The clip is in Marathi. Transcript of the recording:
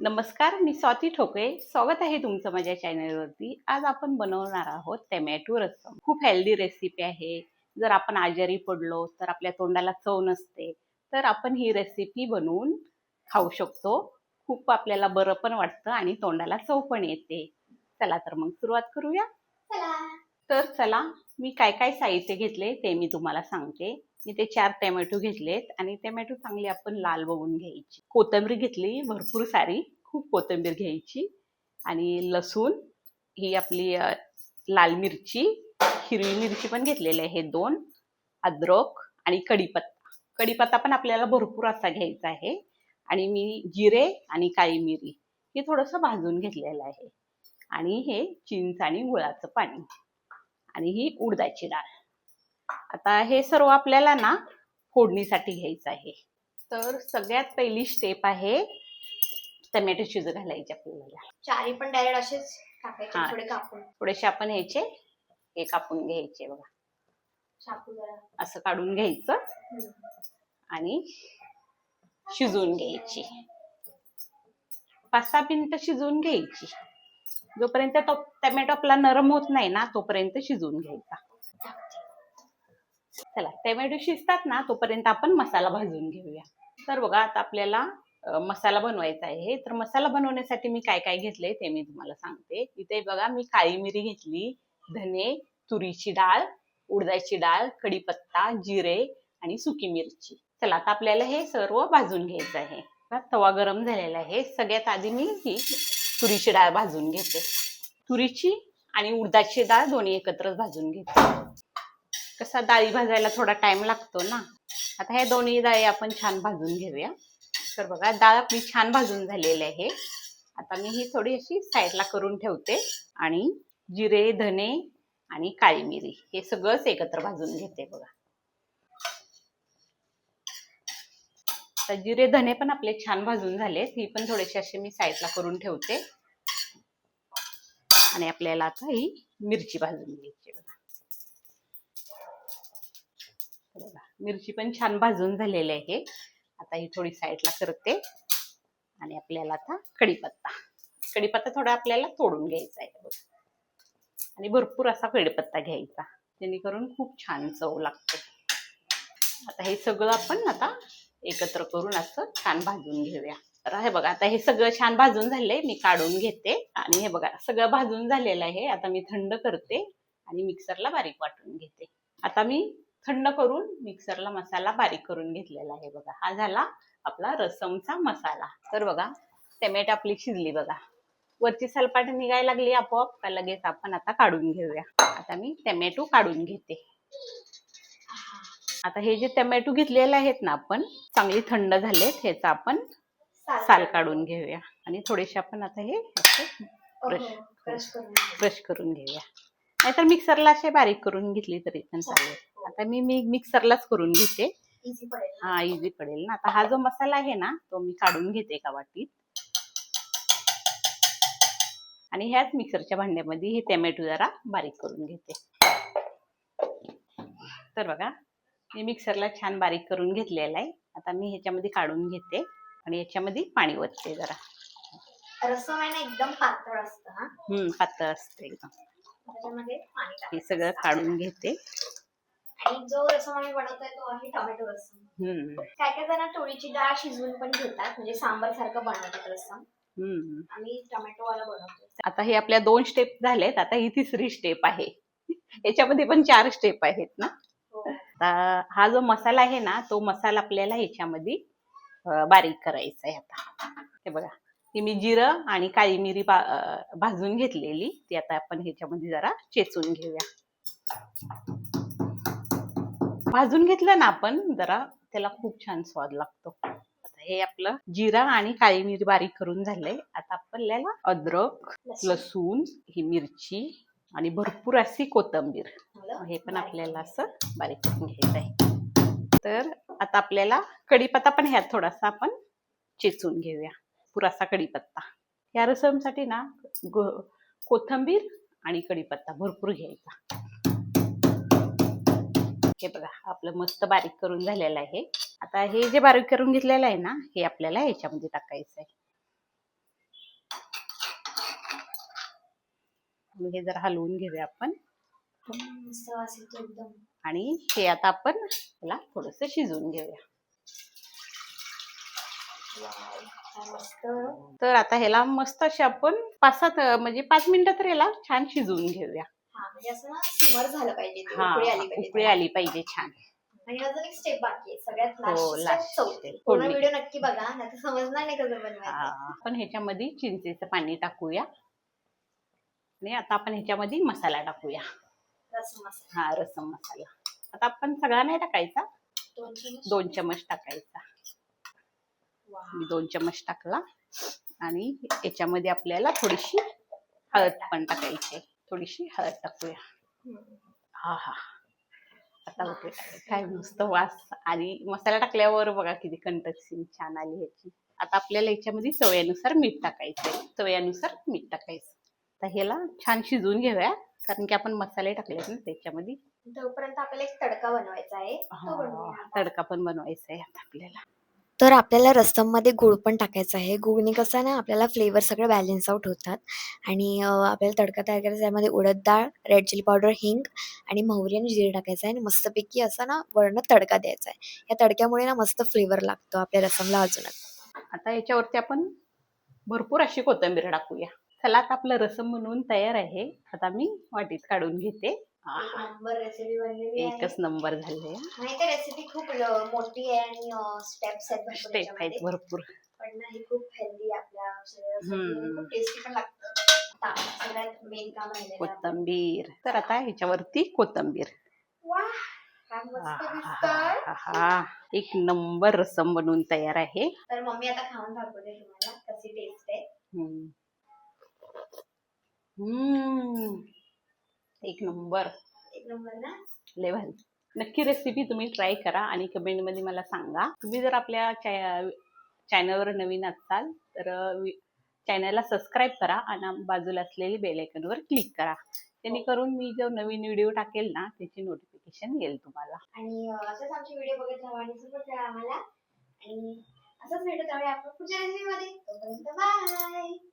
नमस्कार मी स्वाती ठोके स्वागत आहे तुमचं माझ्या चॅनलवरती. आज आपण बनवणार आहोत टमॅटो रस्सम खूप हेल्दी रेसिपी आहे. जर आपण आजारी पडलो तर आपल्या तोंडाला चव नसते तर आपण ही रेसिपी बनवून खाऊ शकतो. खूप आपल्याला बरं पण वाटतं आणि तोंडाला चव पण येते. चला तर मग सुरुवात करूया. तर चला मी काय काय साहित्य घेतले ते मी तुम्हाला सांगते. मी ते चार टोमॅटो घेतलेत आणि टोमॅटो चांगले आपण लाल बघून घ्यायची. कोथिंबीर घेतली भरपूर सारी खूप कोथिंबीर घ्यायची आणि लसूण ही आपली लाल मिरची हिरवी मिरची पण घेतलेली आहे दोन अद्रक आणि कढीपत्ता. कढीपत्ता पण आपल्याला भरपूर असा घ्यायचा आहे आणि मी जिरे आणि काळी मिरी हे थोडंसं भाजून घेतलेलं आहे. आणि हे चिंच आणि गुळाचं पाणी. आणि ही उडदाची डाळ. आता हे सर्व आपल्याला ना फोडणीसाठी घ्यायचं आहे. तर सगळ्यात पहिली स्टेप आहे टमॅटो शिज घालायचे आपल्याला. चारी पण डायरेक्ट असेच टाकायचे. थोडे कापून. थोडेसे आपण ह्याचे हे कापून घ्यायचे बघा. असं काढून घ्यायचं. आणि शिजवून घ्यायची. पाच सहा मिनिटं शिजवून घ्यायची. जोपर्यंत तो टमॅटो आपला नरम होत नाही ना तोपर्यंत शिजवून घ्यायचा. चला टमॅटो शिजतात ना तोपर्यंत आपण मसाला भाजून घेऊया. तर बघा आता आपल्याला मसाला बनवायचा आहे. तर मसाला बनवण्यासाठी मी काय काय घेतलंय ते मी तुम्हाला सांगते. इथे बघा मी काळी मिरी घेतली धने तुरीची डाळ उडदाची डाळ कढीपत्ता जिरे आणि सुकी मिरची. चला आता आपल्याला हे सर्व भाजून घ्यायचं आहे. तवा गरम झालेला आहे. सगळ्यात आधी मी ही तुरीची डाळ भाजून घेते. तुरीची आणि उडदाची डाळ दोन्ही एकत्रच भाजून घेते. कसा डाळी भाजायला थोडा टाइम लागतो ना आता ह्या दोन्ही डाळी आपण छान भाजून घेऊया. तर बघा डाळ आपली छान भाजून झालेली आहे. आता मी ही थोडी अशी साईडला करून ठेवते. आणि जिरे धने आणि काळी मिरी हे सगळंच एकत्र भाजून घेते बघा. आता जिरे धने पण आपले छान भाजून झालेत. ही पण थोडेसे असे मी साईडला करून ठेवते. आणि आपल्याला आता ही मिरची भाजून घ्यायची बघा. मिरची पण छान भाजून झालेली आहे. आता ही थोडी साईडला करते. आणि आपल्याला आता कढीपत्ता. कढीपत्ता थोडा आपल्याला तोडून घ्यायचा आहे आणि भरपूर असा कढीपत्ता घ्यायचा. जेणेकरून खूप छान चव लागते. आता हे सगळं आपण आता एकत्र करून असं छान भाजून घेऊया. तर हे बघा आता हे सगळं छान भाजून झालंय मी काढून घेते. आणि हे बघा सगळं भाजून झालेलं आहे. आता मी थंड करते आणि मिक्सरला बारीक वाटून घेते. आता मी थंड करून मिक्सरला मसाला बारीक करून घेतलेला आहे बघा. हा झाला आपला रसमचा मसाला. तर बघा टमॅटो आपली शिजली बघा. वरची सलपाट निघायला लागली आपोआप का लगेच आपण आता काढून घेऊया. आता मी टमॅटो काढून घेते. आता हे जे टमॅटो घेतलेले आहेत ना आपण चांगली थंड झालेत ह्याचा आपण साल काढून. घेऊया. आणि थोडेसे आपण आता हे ब्रश ब्रश करून घेऊया. नाहीतर मिक्सरला असे बारीक करून घेतली तरी पण चालेल. आता मी मी मिक्सरलाच करून घेते. हा इझी पडेल ना. आता हा जो मसाला आहे ना तो मी काढून घेते एका वाटीत. आणि ह्याच मिक्सरच्या भांड्यामध्ये हे टोमॅटो जरा बारीक करून घेते. तर बघा मी मिक्सरला छान बारीक करून घेतलेला आहे. आता मी ह्याच्यामध्ये काढून घेते आणि याच्यामध्ये पाणी ओतते जरा. रस्सम आहे ना एकदम पातळ असतं हा? हम्म पातळ असते एकदम. त्याच्यामध्ये पाणी हे सगळं काढून घेते. आणि जो रस्सम आम्ही बनवतोय तो आहे टोमॅटो रस्सम हम्म. काय काय जण तुरीची डाळ शिजवून पण घेतात म्हणजे सांबर सारखं बनवतात रस्सम हम्म. आम्ही टोमॅटो वाला बनवतो आता हे आपल्या दोन स्टेप झालेत आता ही तिसरी स्टेप आहे. याच्यामध्ये पण चार स्टेप आहेत ना. आता हा जो मसाला आहे ना तो मसाला आपल्याला ह्याच्यामध्ये बारीक करायचा आहे आता. हे बघा ती मी जिरं आणि काळी मिरी बा- भाजून घेतलेली. ती आता आपण ह्याच्यामध्ये जरा चेचून घेऊया. भाजून घेतलं ना आपण जरा त्याला खूप छान स्वाद लागतो. आता हे आपलं जिरा आणि काळी मिरी बारीक करून झालंय. आता आपल्याला अद्रक लसूण ही मिरची आणि भरपूर अशी कोथिंबीर? हे पण आपल्याला असं बारीक करून घ्यायचं आहे. तर आता आपल्याला कढीपत्ता पण ह्यात थोडासा आपण चेचून घेऊया. पुरासा कढीपत्ता. या रसमसाठी ना कोथिंबीर आणि कढीपत्ता भरपूर घ्यायचा. हे बघा आपलं मस्त बारीक करून झालेलं आहे. आता हे जे बारीक करून घेतलेलं आहे ना हे आपल्याला ह्याच्यामध्ये टाकायचं आहे. मग हे जरा हलवून घेऊया आपण. आणि हे आता आपण याला थोडस शिजवून घेऊया. तर आता ह्याला मस्त असे आपण पाच सात म्हणजे पाच मिनिटं तर याला छान शिजवून घेऊया. हा म्हणजे हा उकळी आली पाहिजे. त्याला. छान. आणि अजून एक स्टेप बाकी आहे सगळ्यात हो लास्ट पूर्ण फोडणी. व्हिडिओ नक्की बघा नाही समजणार नाही कसं हा, बनवायचं आपण ह्याच्यामध्ये चिंचेचं पाणी टाकूया. आणि आता आपण ह्याच्यामध्ये मसाला टाकूया. मसाला. हा रसम मसाला. आता आपण सगळा नाही टाकायचा? दोन चमच. दोन चमच टाकायचा. मी दोन चमच टाकला. आणि याच्यामध्ये आपल्याला थोडीशी हळद पण टाकायची. थोडीशी हळद टाकूया. हा हा. आता ओके काय मस्त वास. आणि मसाला टाकल्यावर बघा किती कंटक्सिंग छान आली ह्याची. आता आपल्याला याच्यामध्ये चवयानुसार मीठ टाकायचं आहे चवयानुसार मीठ टाकायचं. आता ह्याला छान शिजवून घेऊया कारण की आपण मसाले टाकलेत ना त्याच्यामध्ये. तोपर्यंत आपल्याला एक तडका बनवायचा आहे. तो बनवूया तडका पण बनवायचा आहे आता आपल्याला. तर आपल्याला रस्सममध्ये गूळ पण टाकायचा आहे. गुळने कसं आहे ना आपल्याला फ्लेवर सगळं बॅलन्स आउट होतात. आणि अं, आपल्याला तडका तयार करायचा आहे. त्यामध्ये उडद डाळ रेड चिली पावडर हिंग आणि मोहरी आणि जिरे टाकायचं आहे. आणि मस्तपैकी असा ना वरण तडका द्यायचा आहे. या तडक्यामुळे ना मस्त फ्लेवर लागतो आपल्या रसमला अजूनच. आता याच्यावरती आपण भरपूर अशी कोथिंबीर टाकूया. चला आता आपलं रसम बनवून तयार आहे. आता मी वाटीत काढून घेते. रेसिपी बनलेली एकच नंबर झाले नाही तर रेसिपी खूप मोठी आहे आणि स्टेप्स आहेत स्टेप आहेत. भरपूर. पण ना ही खूप हेल्दी आपल्या शरीरासाठी खूप टेस्टी पण लागतं. आता सगळ्यात मेन काम राहिलेलं आहे. कोथंबीर. तर आता ह्याच्यावरती कोथंबीर. एक नंबर रसम बनवून तयार आहे. तर मम्मी आता खाऊन दाखवते तुम्हाला कशी टेस्ट आहे. हम्म. एक नंबर. एक नंबर ना? लेवल नक्की रेसिपी तुम्ही ट्राय करा आणि कमेंटमध्ये मला सांगा. तुम्ही जर आपल्या चॅनलवर नवीन असाल तर चॅनलला सबस्क्राईब करा आणि बाजूला असलेली बेल आयकॉनवर क्लिक करा. जेणेकरून मी जो नवीन व्हिडिओ टाकेल ना त्याची नोटिफिकेशन येईल तुम्हाला. आणि असंच आमचे व्हिडिओ बघत राहा आणि सपोर्ट करा आम्हाला. आणि असंच भेटत आपण पुढच्या रेसिपी मध्ये. तोपर्यंत बाय